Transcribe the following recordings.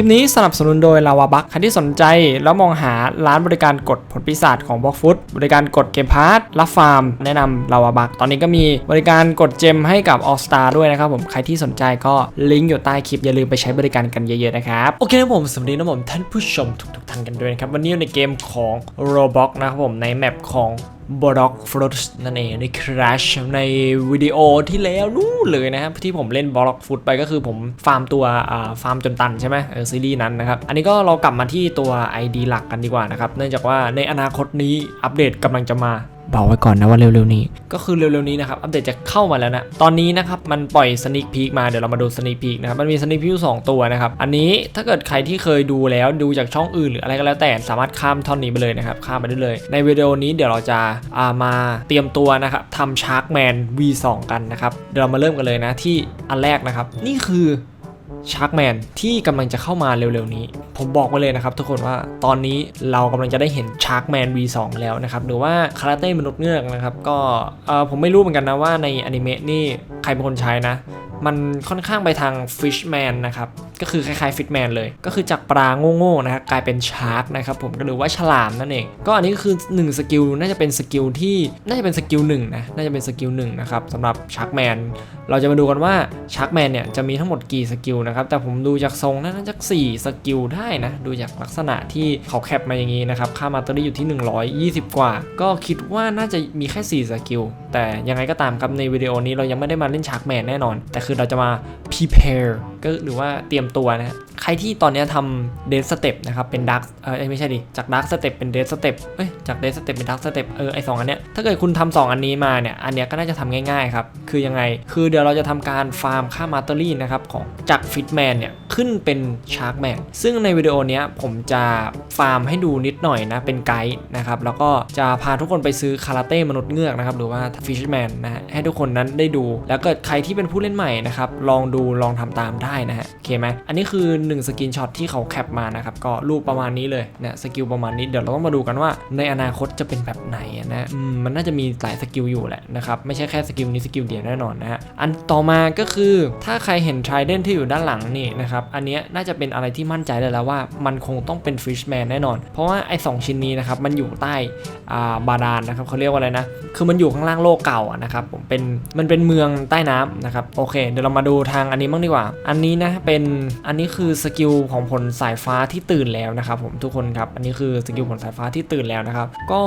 ลิปนี้สนับสนุนโดยลาวาบัคใครที่สนใจแล้วมองหาร้านบริการกดผลปีศาจของบล็อกฟุตบริการกดเกมพาร์ทรับฟาร์ม แนะนำลาวาบัคตอนนี้ก็มีบริการกดเจมให้กับ All Star ด้วยนะครับผมใครที่สนใจก็ลิงก์อยู่ใต้คลิปอย่าลืมไปใช้บริการกันเยอะๆนะครับโอเคนะผมสวัสดีนะผมท่านผู้ชมทุกๆท่านกันด้วยนะครับวันนี้ในเกมของ Roblox นะครับผมในแมปของ บล็อกฟรอสนั่นเองในคราชในวิดีโอที่แล้วนู่นเลยนะครับที่ผมเล่นบล็อกฟุตไปก็คือผมฟาร์มตัวฟาร์มจนตันใช่ไหมเออซีรีส์นั้นนะครับ อันนี้ก็เรากลับมาที่ตัว ID หลักกันดีกว่านะครับ เนื่องจากว่าในอนาคตนี้อัปเดตกำลังจะมา บอกไว้ก่อนนะว่าเร็วๆนี้ ก็คือเร็วๆนี้นะครับอัปเดตจะเข้ามาแล้วนะตอนนี้นะครับมันปล่อยสนิ k พี k มาเดี๋ยวเรามาดูสนิ k พี k นะครับมันมีสนิ k พี k สองตัวนะครับอันนี้ถ้าเกิดใครที่เคยดูแล้วดูจากช่องอื่นหรืออะไรก็แล้วแต่สามารถข้ามท่อนนี้ไปเลยนะครับข้ามไปได้เลย ในวิดีโอนี้เดี๋ยวเราจะามาเตรียมตัวนะครับทำชาร์กแมน V2 กันนะครับเดี๋ยวเรามาเริ่มกันเลยนะที่อันแรกนะครับนี่คือ ชาร์กแมนที่กำลังจะเข้ามาเร็วๆนี้ ผมบอกไว้เลยนะครับทุกคนว่าตอนนี้เรากำลังจะได้เห็นชาร์กแมน V2 แล้วนะครับหรือว่าคาราเต้มนุษย์เงือกนะครับก็เออผมไม่รู้เหมือนกันนะว่าในอนิเมะนี่ใครเป็นคนใช้นะ มันค่อนข้างไปทาง Fishman นะครับ ก็คือคล้ายๆ Fishman เลย ก็คือจากปลาโง่ๆนะครับกลายเป็นชาร์กนะครับผมก็หรือว่าฉลามนั่นเองก็อันนี้ก็คือ1สกิลน่าจะเป็นสกิลที่น่าจะเป็นสกิลหนึ่งนะน่าจะเป็นสกิลหนึ่งนะครับสำหรับชาร์กแมนเราจะมาดูกันว่าชาร์กแมนเนี่ยจะมีทั้งหมดกี่สกิลนะครับแต่ผมดูจากทรงน่าจะ4สกิลได้นะดูจากลักษณะที่เขาแคปมาอย่างนี้นะครับค่ามาตอรี่อยู่ที่ 120 กว่า ก็คิดว่าน่าจะมีแค่ 4 สกิล แต่ยังไงก็ตามครับในวิดีโอนี้เรายังไม่ได้มาเล่นชาร์กแมนแน่นอน แต่คือเราจะมา prepare ก็หรือว่าเตรียมตัวนะฮะใครที่ตอนนี้ทำเด s สเต็ปนะครับเป็นดักเออไม่ใช่ดิจากดักสเต็ปเป็นเด s สเต็ปเอ้ยจากเด s สเต็ปเป็นดักสเต็ปเออไอสองอันเนี้ยถ้าเกิดคุณทำสองอันนี้มาเนี่ยอันเนี้ยก็น่าจะทำง่ายๆครับคือยังไงคือเดี๋ยวเราจะทำการฟาร์มค่ามาตเตอรี่นะครับของจากฟิตแมนเนี่ยขึ้นเป็นชาร์กแมนซึ่งในวิดีโอเนี้ยผมจะฟาร์มให้ดูนิดหน่อยนะเป็นไกด์นะครับแล้วก็จะพาทุกคนไปซื้อคาราเต้มนุษย์เงือกนะครับหรือว่าฟิชแมนนะฮะให้ทุกคนนั้นได้ดู แล้วเกิดใครที่เป็นผู้เล่นใหม่นะครับลองดูลองทำตามได้ได้นะฮะโอเคไหมอันนี้คือ 1 สกินช็อตที่เขาแคปมานะครับ ก็รูปประมาณนี้เลยเนี่ยสกิลประมาณนี้เดี๋ยวเราต้องมาดูกันว่า ในอนาคตจะเป็นแบบไหนนะมมันน่าจะมีหลายสกิลอยู่แหละนะครับ ไม่ใช่แค่สกิลนี้สกิลเดียวแน่นอนนะฮะอันต่อมาก็คือถ้าใครเห็นทริเดนที่อยู่ด้านหลังนี่นะครับอันนี้น่าจะเป็นอะไรที่มั่นใจได้แล้วว่ามันคงต้องเป็นฟิชแมนแน่นอน เพราะว่าไอ้สองชิ้นนี้นะครับมันอยู่ใต้อ่าบาดาลนะครับเขาเรียกว่าอะไรนะคือมันอยู่ข้างล่างโลกเก่านะครับผมเป็นมันเป็นเมืองใต้น้ำนะครับโอเค เดี๋ยวเรามาดูทางอันนี้บ้างดีกว่า อันนี้นะเป็นอันนี้คือสกิลของผลสายฟ้าที่ตื่นแล้วนะครับผมทุกคนครับอันนี้คือสกิลผลสายฟ้าที่ตื่นแล้วนะครับก็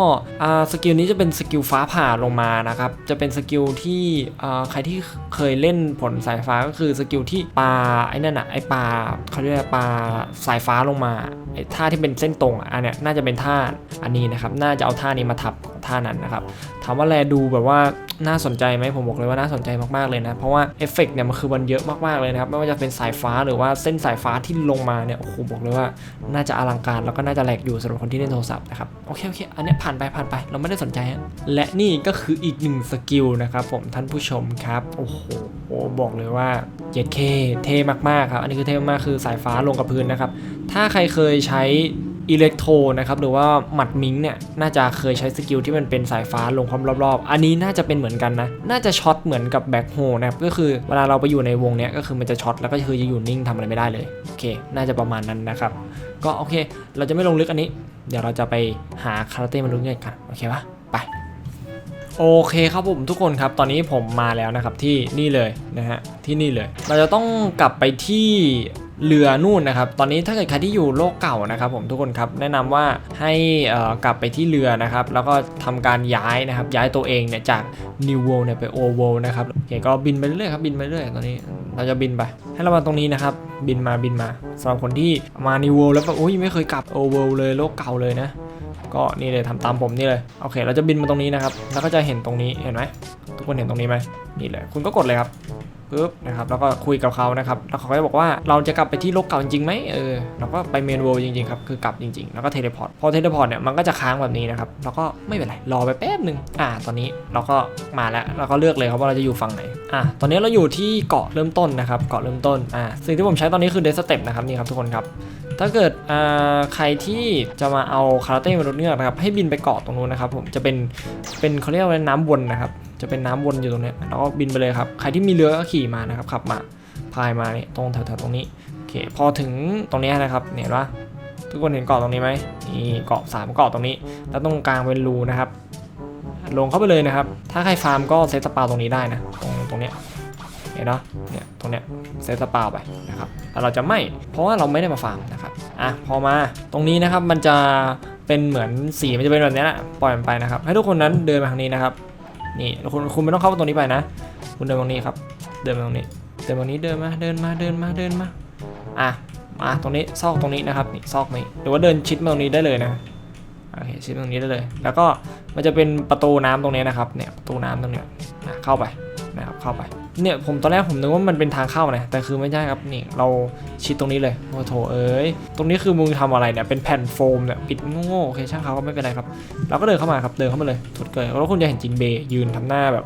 สกิลนี้จะเป็นสกิลฟ้าผ่าลงมานะครับจะเป็นสกิลที่ใครที่เคยเล่นผลสายฟ้าก็คือสกิลที่ปลาไอ้นั่นอะไอ้ปลาเขาเรียกปลาสายฟ้าลงมาไอ้ท่าที่เป็นเส้นตรงอะอันเนี้ยน่าจะเป็นท่าอันนี้นะครับน่าจะเอาท่านี้มาทับ ท่านั้นนะครับถามว่าแลดูแบบว่าน่าสนใจไหมผมบอกเลยว่าน่าสนใจมากๆเลยนะ เพราะว่าเอฟเฟกต์เนี่ยมันคือมันเยอะมากๆเลยนะครับ ไม่ว่าจะเป็นสายฟ้าหรือว่าเส้นสายฟ้าที่ลงมาเนี่ย โอ้โห บอกเลยว่าน่าจะอลังการแล้วก็น่าจะแหลกอยู่สำหรับคนที่เล่นโทรศัพท์นะครับ โอเค โอเค อันนี้ผ่านไปผ่านไป เราไม่ได้สนใจ และนี่ก็คืออีกหนึ่งสกิลนะครับผมท่านผู้ชมครับ โอ้โห บอกเลยว่าเจ็ดเคเท่มากๆครับ อันนี้คือเท่มากๆคือสายฟ้าลงกับพื้นนะครับ ถ้าใครเคยใช้ อิเล็กโทรนะครับหรือว่าหมัดมิงเนี่ยน่าจะเคยใช้สกิลที่มันเป็นสายฟ้าลงความรอบๆ อันนี้น่าจะเป็นเหมือนกันนะ น่าจะช็อตเหมือนกับแบ็คโฮนะครับก็คือเวลาเราไปอยู่ในวงเนี้ยก็คือมันจะช็อตแล้วก็คือจะอยู่นิ่งทำอะไรไม่ได้เลยโอเค น่าจะประมาณนั้นนะครับ ก็โอเค เราจะไม่ลงลึกอันนี้ เดี๋ยวเราจะไปหาคาราเต้มาลุ้นกันกันโอเคปะไปโอเคครับผมทุกคนครับตอนนี้ผมมาแล้วนะครับที่นี่เลยนะฮะที่นี่เลย เราจะต้องกลับไปที่เรือนู่นนะครับ ตอนนี้ถ้าเกิดใครที่อยู่โลกเก่านะครับ ผมทุกคนครับแนะนำว่าให้กลับไปที่เรือนะครับ แล้วก็ทำการย้ายนะครับ ย้ายตัวเองเนี่ยจาก New World เนี่ยไป Old World นะครับโอเคก็บินไปเรื่อยครับบินไปเรื่อยตอนนี้เราจะบินไป ให้เรามาตรงนี้นะครับ บินมาบินมาสำหรับคนที่มา New World แล้วแบบโอ้ยไม่เคยกลับ Old World เลยโลกเก่าเลยนะก็นี่เลยทำตามผมนี่เลยโอเค เราจะบินมาตรงนี้นะครับ แล้วก็จะเห็นตรงนี้เห็นไหมทุกคนเห็นตรงนี้ไหมนี่เลยคุณก็กดเลยครับ ปึ๊บนะครับแล้วก็คุยกับเขานะครับแล้วเขาก็จะบอกว่าเราจะกลับไปที่โลกเก่าจริงไหมเออเราก็ไปเมนเวิลด์จริงๆครับคือกลับจริงๆ แล้วก็เทเลพอร์ตพอเทเลพอร์ตเนี่ยมันก็จะค้างแบบนี้นะครับแล้วก็ไม่เป็นไรรอไปแป๊บหนึ่งอ่า ตอนนี้เราก็มาแล้วเราก็เลือกเลยครับว่าเราจะอยู่ฝั่งไหนอ่าตอนนี้เราอยู่ที่เกาะเริ่มต้นนะครับเกาะเริ่มต้นอ่าสิ่งที่ผมใช้ตอนนี้คือเดสเต็ปนะครับนี่ครับทุกคนครับถ้าเกิดอ่าใครที่จะมาเอาคาราเต้มนุษย์เงือกนะครับให้บินไปเกาะตรงนู้นนะครับผมจะเป็นเป็นเขาเรียกว่าน้ำวนนะครับ จะเป็นน้ำวนอยู่ตรงนี้แล้วก็บินไปเลยครับ ใครที่มีเรือก็ขี่มานะครับขับมาพายมาเนี่ยตรงแถวๆตรงนี้โอเคพอถึงตรงนี้นะครับเห็นปะทุกคนเห็นเกาะตรงนี้ไหมนี่เกาะสามเกาะตรงนี้ แล้วตรงกลางเป็นรูนะครับ ลงเข้าไปเลยนะครับ ถ้าใครฟาร์มก็เซตสปาตรงนี้ได้นะ ตรงตรงเนี้ยเห็นเนาะเนี่ยตรงเนี้ยเซตสปาไปนะครับแต่เราจะไม่เพราะว่าเราไม่ได้มาฟาร์มนะครับอะพอมาตรงนี้นะครับมันจะเป็นเหมือนสีมันจะเป็นแบบนี้แหละปล่อยมันไปนะครับ ให้ทุกคนนั้นเดินมาทางนี้นะครับ นี่คุณคุณไม่ต้องเข้าตรงนี้ไปนะ คุณเดินตรงนี้ครับ เดินมาตรงนี้ เดินมาตรงนี้เดินมาเดินมาเดินมาเดินมาอะมาตรงนี้ซอกตรงนี้นะครับนี่ซอกนี้หรือว่าเดินชิดมาตรงนี้ได้เลยนะโอเคชิดตรงนี้ได้เลย แล้วก็มันจะเป็นประตูน้ำตรงนี้นะครับเนี่ยประตูน้ำตรงเนี้ยนะเข้าไปนะครับเข้าไป เนี่ยผมตอนแรกผมนึกว่ามันเป็นทางเข้านะแต่คือไม่ใช่ครับนี่เราชิดตรงนี้เลยโอ้โถเอ้ยตรงนี้คือมึงทำอะไรเนี่ยเป็นแผ่นโฟมเนี่ยปิดโง่โอเคช่างเขาก็ไม่เป็นไรครับ เราก็เดินเข้ามาครับเดินเข้ามาเลยทุดเกยแล้วคุณจะเห็นจินเบยืนทำหน้าแบบ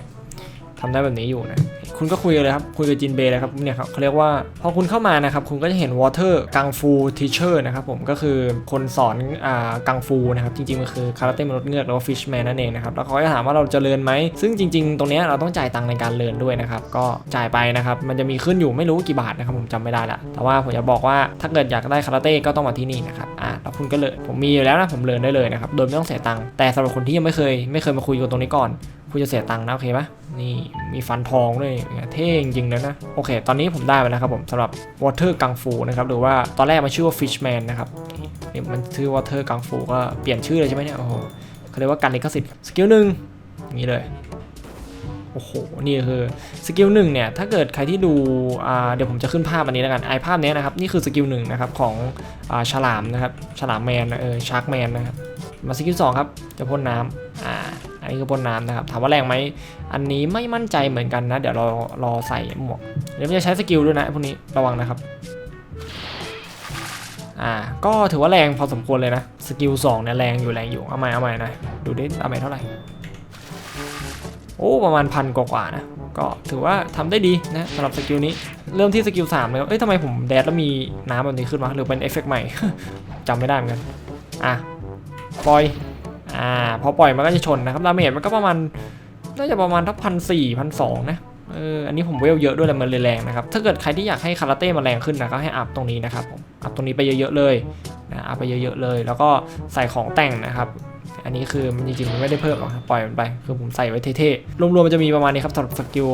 ทำหน้แบบนี้อยู่นะคุณก็คุยกันเลยครับ คุยกับจินเบย์เลยครับเนี่ยครับเขาเรียกว่าพอคุณเข้ามานะครับ คุณก็จะเห็น Water กังฟูทีเชอร์นะครับผมก็คือคนสอนอ่ากังฟูนะครับ จริงๆมันคือคาราเต้มนุษย์เงือกหรือว่าฟิชแมนนั่นเองนะครับ แล้วเขาก็จะถามว่าเราจะเรียนไหม ซึ่งจริงๆ ตรงเนี้ยเราต้องจ่ายตังค์ในการเรียนด้วยนะครับ ก็จ่ายไปนะครับ มันจะมีขึ้นอยู่ไม่รู้กี่บาทนะครับผมจำไม่ได้ละแต่ว่าผมจะบอกว่าถ้าเกิดอยากได้คาราเต้ก็ต้องมาที่นี่นะครับอ่าแล้วคุณก็เลยผมมีอยู่แล้วนะผมเรียนได้เลยนะครับโดยไม่ต้องเสียตังค์แต่สำหรับคนที่ยังไม่เคยไม่เคยมาคุยกันตรงนี้ก่อน คุณจะเสียตังค์นะโอเคปะนี่มีฟันทองด้วยเนี่ยเท่จริงๆเลยนะ โอเค ตอนนี้ผมได้ไปแล้วครับผมสำหรับ Water กังฟูนะครับหรือว่าตอนแรกมันชื่อว่า Fishman นะครับนี่มันชื่อ Water กังฟูก็เปลี่ยนชื่อเลยใช่ไหมเนี่ยโอ้โหเขาเรียกว่าการลิขสิทธิ์สกิลหนึ่งอย่างนี้เลยโอ้โห นี่คือสกิลหนึ่งเนี่ย ถ้าเกิดใครที่ดูเดี๋ยวผมจะขึ้นภาพอันนี้แล้วกัน ไอภาพนี้นะครับ นี่คือสกิลหนึ่งนะครับของฉลามนะครับ ฉลามแมน เออชาร์กแมนนะครับ มาสกิลสองครับ จะพ่นน้ำอ่า อันนี้คือพ่นน้ำนะครับ ถามว่าแรงไหม อันนี้ไม่มั่นใจเหมือนกันนะ เดี๋ยวรารอใส่หมวก เดี๋ยวจะใช้สกิลด้วยนะพวกนี้ระวังนะครับ อ่า ก็ถือว่าแรงพอสมควรเลยนะ สกิล2เนี่ยแรงอยู่แรงอยู่ เอาใหม่เอาใหม่นะ ดูดิเอาใหม่เท่าไหร่ โอ้ประมาณพันกว่านะ ก็ถือว่าทำได้ดีนะสำหรับสกิลนี้ เริ่มที่สกิล3เลยเอ้ยทำไมผมแดดแล้วมีน้ำแบบนี้ขึ้นมาหรือเป็นเอฟเฟกต์ใหม่จำไม่ได้เหมือนกัน อะปล่อย อ่าพอปล่อยมันก็จะชนนะครับดาเมจมันก็ประมาณน่าจะประมาณทักพันสี่พันสองนะเอออันนี้ผมเวลเยอะด้วยแหละมันเลยแรงนะครับ ถ้าเกิดใครที่อยากให้คาราเต้มันแรงขึ้นนะก็ให้อัพตรงนี้นะครับผมอัพตรงนี้ไปเยอะๆเลยนะอัพไปเยอะๆเลย แล้วก็ใส่ของแต่งนะครับอันนี้คือมันจริงๆมันไม่ได้เพิ่มหรอกปล่อยมันไป คือผมใส่ไว้เท่ๆรวมๆมันจะมีประมาณนี้ครับสำหรับสกิล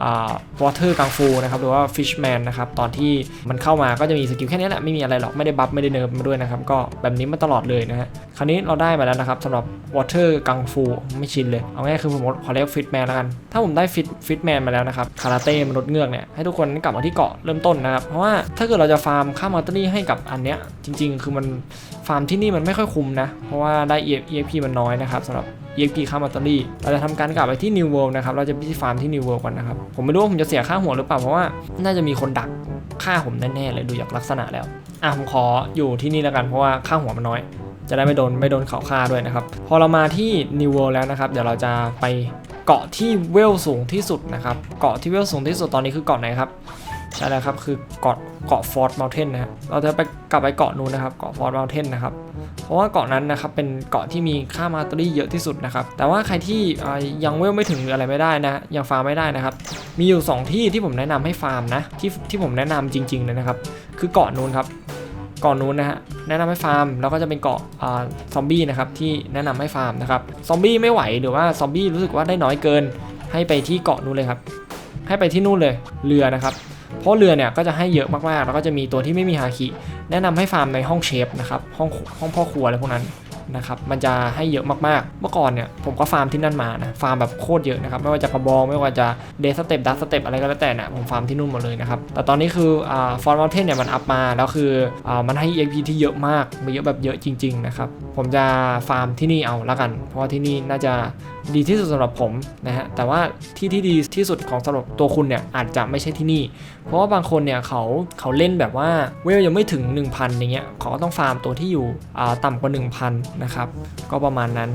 วอ่า water กังฟูนะครับหรือว่า fishman นะครับตอนที่มันเข้ามาก็จะมีสกิลแค่นี้แหละไม่มีอะไรหรอกไม่ได้บัฟไม่ได้เนิร์ฟมาด้วยนะครับก็แบบนี้มาตลอดเลยนะฮะคราวนี้เราได้มาแล้วนะครับสำหรับ water กังฟูไม่ชินเลย เอาง่ายคือผมขอเรียก fitman แล้วกัน ถ้าผมได้ fit fitman มาแล้วนะครับคาราเต้มนุษย์เงือกเนี่ยให้ทุกคนกลับมาที่เกาะเริ่มต้นนะครับเพราะว่าถ้าเกิดเราจะฟาร์มค่ามัลติให้กับอันเนี้ยจริง ๆ คือมันฟาร์มที่นี่มันไม่ค่อยคุ้มนะเพราะว่าได้ EXP มันน้อยนะครับสำหรับ EXP ค่ามัลติเราจะทำการกลับไปที่ New World นะครับ เราจะไปที่ฟาร์มที่ New World กันนะครับ ผมไม่รู้ว่าผมจะเสียค่าหัวหรือเปล่า เพราะว่าน่าจะมีคนดักฆ่าผมแน่ๆเลยดูจากลักษณะแล้ว อะผมขออยู่ที่นี่แล้วกันเพราะว่าค่าหัวมันน้อย จะได้ไม่โดนไม่โดนเขาฆ่าด้วยนะครับ พอเรามาที่ New World แล้วนะครับ เดี๋ยวเราจะไปเกาะที่เวลสูงที่สุดนะครับ เกาะที่เวลสูงที่สุดตอนนี้คือเกาะไหนครับ ใช่แล้วครับคือเกาะเกาะฟอร์ดเมลเทนนะฮะเราจะไปกลับไปเกาะนู้นนะครับเกาะฟอร์ดเมลเทนนะครับเพราะว่าเกาะนั้นนะครับเป็นเกาะที่มีค่ามาตรีเยอะที่สุดนะครับแต่ว่าใครที่ยังเวลไม่ถึงหรืออะไรไม่ได้นะยังฟาร์มไม่ได้นะครับมีอยู่ 2 ที่ที่ผมแนะนำให้ฟาร์มนะที่ที่ผมแนะนำจริงๆเลยนะครับคือเกาะนู้นครับเกาะนู้นนะฮะแนะนำให้ฟาร์มแล้วก็จะเป็นเกาะซอมบี้นะครับที่แนะนำให้ฟาร์มนะครับซอมบี้ไม่ไหวหรือว่าซอมบี้รู้สึกว่าได้น้อยเกิน ให้ไปที่เกาะนู้นเลยครับให้ไปที่นู่นเลยเรือนะครับ เพราะเรือเนี่ยก็จะให้เยอะมากๆ แล้วก็จะมีตัวที่ไม่มีฮาคิ แนะนำให้ฟาร์มในห้องเชฟนะครับห้องห้องพ่อครัวอะไรพวกนั้น นะครับมันจะให้เยอะมากๆ เมื่อก่อนเนี่ยผมก็ฟาร์มที่นั่นมานะฟาร์มแบบโคตรเยอะนะครับไม่ว่าจะกระบองไม่ว่าจะเดสเต็ปดัสเต็ปอะไรก็แล้วแต่นะผมฟาร์มที่นู่นหมดเลยนะครับแต่ตอนนี้คืออ่าฟอร์มอเทนเนี่ยมันอัพมาแล้วคืออ่ามันให้ EXP ที่เยอะมากมีเยอะแบบเยอะจริงๆนะครับผมจะฟาร์มที่นี่เอาละกัน เพราะว่าที่นี่น่าจะดีที่สุดสำหรับผมนะฮะแต่ว่าที่ที่ดีที่สุดของสำหรับตัวคุณเนี่ยอาจจะไม่ใช่ที่นี่ เพราะว่าบางคนเนี่ยเขาเขาเล่นแบบว่าเวลยังไม่ถึง 1,000อย่างเงี้ยเขาก็ต้องฟาร์มตัวที่อยู่อ่าต่ำกว่า 1,000นะครับ ก็ประมาณนั้น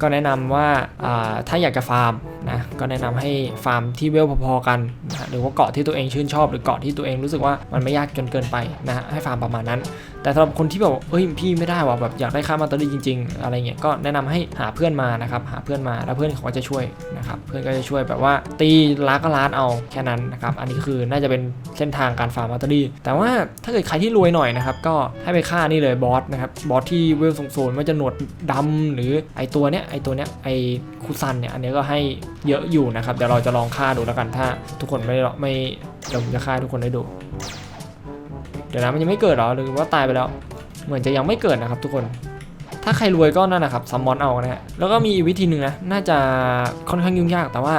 ก็แนะนำว่าอ่าถ้าอยากจะฟาร์มนะ ก็แนะนำให้ฟาร์มที่เวลพอๆกันนะหรือว่าเกาะที่ตัวเองชื่นชอบ หรือเกาะที่ตัวเองรู้สึกว่ามันไม่ยากจนเกินไปนะฮะให้ฟาร์มประมาณนั้นแต่สำหรับคนที่แบบเอ้ยพี่ไม่ได้ว่ะแบบอยากได้ค่ามาตอรี่จริง ๆ อะไรเงี้ยก็แนะนำให้หาเพื่อนมานะครับหาเพื่อนมาแล้วเพื่อนเขาก็จะช่วยนะครับเพื่อนก็จะช่วยแบบว่าตีล้านก็ล้านเอาแค่นั้นนะครับอันนี้คือน่าจะเป็นเส้นทางการฟาร์มมาตอรี่แต่ว่าถ้าเกิดใครที่รวยหน่อยนะครับก็ให้ไปฆ่านี่เลยบอสนะครับบอสที่เวลสูงๆว่าจะหนวดดำหรือไอตัวเนี้ยไอตัวเนี้ยไอคุซันเนี่ยอันนี้ก็ให้เยอะอยู่นะครับเดี๋ยวเราจะลองฆ่าดูแล้วกันถ้าทุกคนไม่ไม่เดี๋ยวผมจะฆ่าทุกคนได้ดู เดี๋ยวนะมันยังไม่เกิดหรอหรือว่าตายไปแล้ว เหมือนจะยังไม่เกิดนะครับ ทุกคน ถ้าใครรวยก็นั่นนะครับซัมมอนเอานะฮะแล้วก็มีวิธีหนึ่งนะน่าจะค่อนข้างยุ่งยากแต่ว่า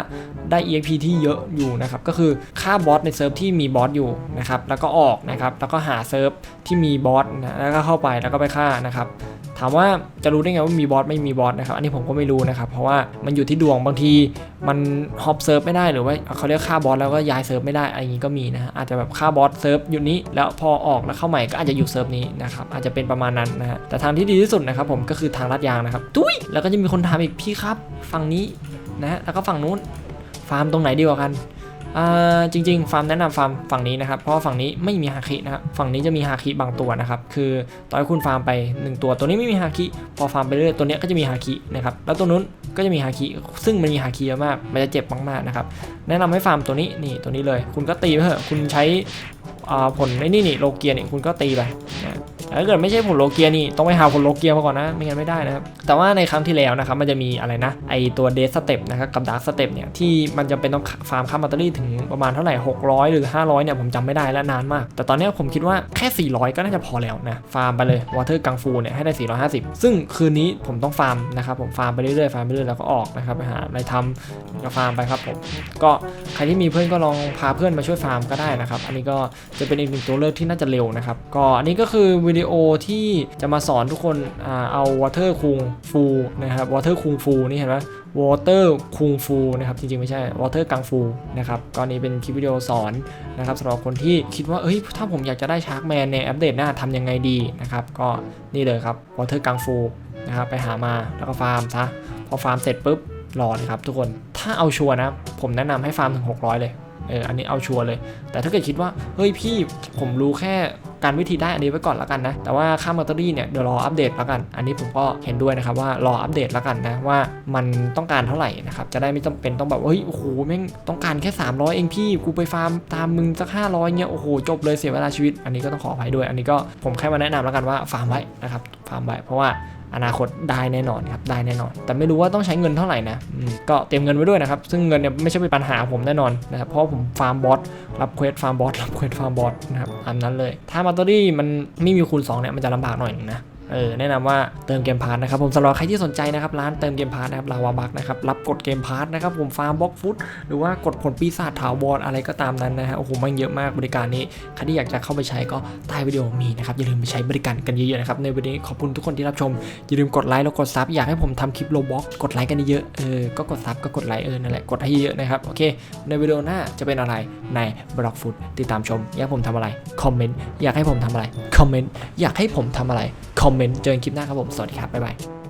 ได้ EXP ที่เยอะอยู่นะครับก็คือฆ่าบอสในเซิร์ฟที่มีบอสอยู่นะครับแล้วก็ออกนะครับแล้วก็หาเซิร์ฟที่มีบอสนะแล้วก็เข้าไปแล้วก็ไปฆ่านะครับ ถามว่าจะรู้ได้ไงว่ามีบอสไม่มีบอสนะครับอันนี้ผมก็ไม่รู้นะครับเพราะว่ามันอยู่ที่ดวงบางทีมันฮอปเซิร์ฟไม่ได้หรือว่าเขาเรียกค่าบอสแล้วก็ย้ายเซิร์ฟไม่ได้อะไรอย่างนี้ก็มีนะอาจจะแบบค่าบอสเซิร์ฟอยู่นี้ แล้วพอออกแล้วเข้าใหม่ก็อาจจะอยู่เซิร์ฟนี้นะครับอาจจะเป็นประมาณนั้นนะฮะแต่ทางที่ดีที่สุดนะครับผมก็คือทางลาดยางนะครับตุ้ยแล้วก็จะมีคนถามอีกพี่ครับ ฝั่งนี้นะแล้วก็ฝั่งนู้นฟาร์มตรงไหนดีกว่ากัน จริงๆฟาร์มแนะนำฟาร์มฝั่งนี้นะครับ เพราะฝั่งนี้ไม่มีฮาคินะครับฝั่งนี้จะมีฮาคิบางตัวนะครับ คือต่อให้คุณฟาร์มไปหนึ่งตัวตัวนี้ไม่มีฮาคิพอฟาร์มไปเรื่อยตัวนี้ก็จะมีฮาคินะครับแล้วตัวนู้นก็จะมีฮาคิซึ่งมันมีฮาคิเยอะมากมันจะเจ็บมากๆนะครับแนะนำให้ฟาร์มตัวนี้นี่ตัวนี้เลย คุณก็ตีไปเถอะคุณใช้ผลไอ้นี่นี่โลเกียนี่คุณก็ตีไปนะ ถ้าเกิดไม่ใช่ผลโลเกียนี่ต้องไปหาผลโลเกียมาก่อนนะไม่งั้นไม่ได้นะครับแต่ว่าในครั้งที่แล้วนะครับมันจะมีอะไรนะไอตัวเดสสเต็ปนะครับกับดาร์กสเต็ปเนี่ยที่มันจะเป็นต้องฟาร์มค่ามาตเตอรี่ถึงประมาณเท่าไหร่ 600 หรือ 500เนี่ยผมจำไม่ได้แล้วนานมาก แต่ตอนนี้ผมคิดว่าแค่ 400 ก็น่าจะพอแล้วนะฟาร์มไปเลยวอเตอร์กังฟูเนี่ยให้ได้ 450 ซึ่งคืนนี้ผมต้องฟาร์มนะครับผมฟาร์มไปเรื่อยๆฟาร์มไปเรื่อยๆแล้วก็ออกนะครับไปหาอะไรทำก็ฟาร์มไปครับผมก็ใครที่มีเพื่อนก็ลองพาเพื่อนมาช่วยฟาร์มก็ได้นะครับอันนี้ก็จะเป็นอีกหนึ่งตัวเลือกที่น่าจะเร็วนะครับก็อันนี้ก็คือวิดีีโอที่จะมาสอนทุกคนอ่าเอา water คุงฟูนะครับ water คุงฟูนี่เห็นไหม water คุงฟูนะครับจริงๆไม่ใช่ water กังฟูนะครับก็นี้เป็นคลิปวิดีโอสอนนะครับสำหรับคนที่คิดว่าเอ้ยถ้าผมอยากจะได้ชาร์กแมนในอัปเดตหน้าทำยังไงดีนะครับก็นี่เลยครับ water กังฟูนะครับไปหามาแล้วก็ฟาร์มซะพอฟาร์มเสร็จปุ๊บรอเลยครับทุกคนถ้าเอาชัวร์นะผมแนะนำให้ฟาร์มถึง 600 เลยเอออันนี้เอาชัวร์เลย แต่ถ้าเกิดคิดว่า เฮ้ยพี่ผมรู้แค่ การวิธีได้อันนี้ไว้ก่อนแล้วกันนะ แต่ว่าค่าแบตเตอรี่เนี่ยเดี๋ยวรออัปเดตแล้วกัน อันนี้ผมก็เห็นด้วยนะครับว่ารออัปเดตแล้วกันนะว่ามันต้องการเท่าไหร่นะครับจะได้ไม่จำเป็นต้องแบบเฮ้ยโอ้โหแม่งต้องการแค่ 300 เองพี่กูไปฟาร์มตามมึงสัก500เนี่ยโอ้โหจบเลยเสียเวลาชีวิต อันนี้ก็ต้องขออภัยด้วย อันนี้ก็ผมแค่มาแนะนำแล้วกันว่าฟาร์มไว้นะครับฟาร์มไว้เพราะว่า อนาคตได้แน่นอนครับได้แน่นอน แต่ไม่รู้ว่าต้องใช้เงินเท่าไหร่นะก็เตรียมเงินไว้ด้วยนะครับ ซึ่งเงินเนี่ยไม่ใช่เป็นปัญหาผมแน่นอนนะครับเพราะผมฟาร์มบอสรับเควสฟาร์มบอสรับเควสฟาร์มบอสนะครับอันนั้นเลย ถ้ามาตอรี่มันไม่มีคูณ2เนี่ยมันจะลำบากหน่อยนะ เออแนะนำว่าเติมเกมพาร์ทนะครับผมสำหรับใครที่สนใจนะครับร้านเติมเกมพาร์ทนะครับลาวาบักนะครับรับกดเกมพาร์ทนะครับผมฟาร์มบล็อกฟุตหรือว่ากดผลปีศาจถาวรอะไรก็ตามนั้นนะฮะโอ้โหมันเยอะมากบริการนี้ใครที่อยากจะเข้าไปใช้ก็ใต้วิดีโอมีนะครับอย่าลืมไปใช้บริการกันเยอะๆนะครับในวันนี้ขอบคุณทุกคนที่รับชมอย่าลืมกดไลค์แล้วกดซับอยากให้ผมทำคลิปโลบ็อกกดไลค์กันเยอะๆเออก็กดซับก็กดไลค์เออนั่นแหละกดให้เยอะนะครับโอเคในวิดีโอหน้าจะเป็นอะไรในบล็อกฟุตติดตามชม อยากผมทำอะไรคอมเมนต์อยากให้ผมทำอะไรคอมเมนต์อยากให้ผมทำอะไรคอมเมนต์เจอกันคลิปหน้าครับผม สวัสดีครับ บ๊ายบาย